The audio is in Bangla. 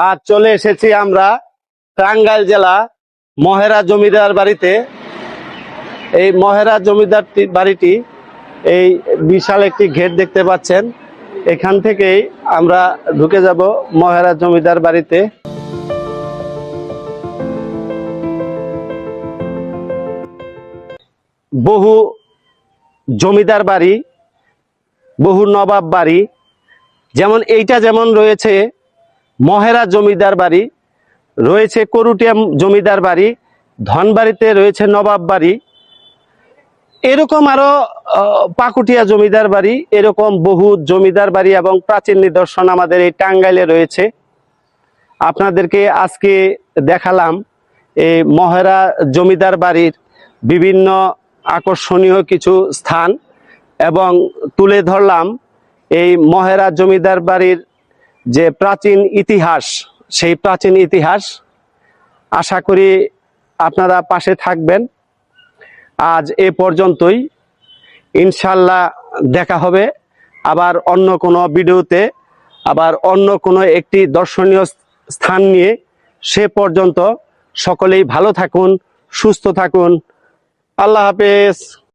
আজ চলে এসেছি আমরা টাঙ্গাইল জেলা মহেরা জমিদার বাড়িতে। এই মহেরা জমিদার বাড়িটি এই বিশাল একটি গেট দেখতে পাচ্ছেন। এখান থেকেই আমরা ঢুকে যাব মহেরা জমিদার বাড়িতে। বহু জমিদার বাড়ি, বহু নবাব বাড়ি, যেমন এইটা যেমন রয়েছে মহেরা জমিদার বাড়ি, রয়েছে করুটিয়া জমিদার বাড়ি, ধনবাড়িতে রয়েছে নবাব বাড়ি, এরকম আরও পাকুটিয়া জমিদার বাড়ি, এরকম বহু জমিদার বাড়ি এবং প্রাচীন নিদর্শন আমাদের এই টাঙ্গাইলে রয়েছে। আপনাদেরকে আজকে দেখালাম এই মহেরা জমিদার বাড়ির বিভিন্ন আকর্ষণীয় কিছু স্থান এবং তুলে ধরলাম এই মহেরা জমিদার বাড়ির যে প্রাচীন ইতিহাস, সেই প্রাচীন ইতিহাস আশা করি আপনারা পাশে থাকবেন। আজ এ পর্যন্তই। ইনশাল্লাহ দেখা হবে আবার অন্য কোনো ভিডিওতে, আবার অন্য কোনো একটি দর্শনীয় স্থান নিয়ে। সে পর্যন্ত সকলেই ভালো থাকুন, সুস্থ থাকুন। আল্লাহ হাফেজ।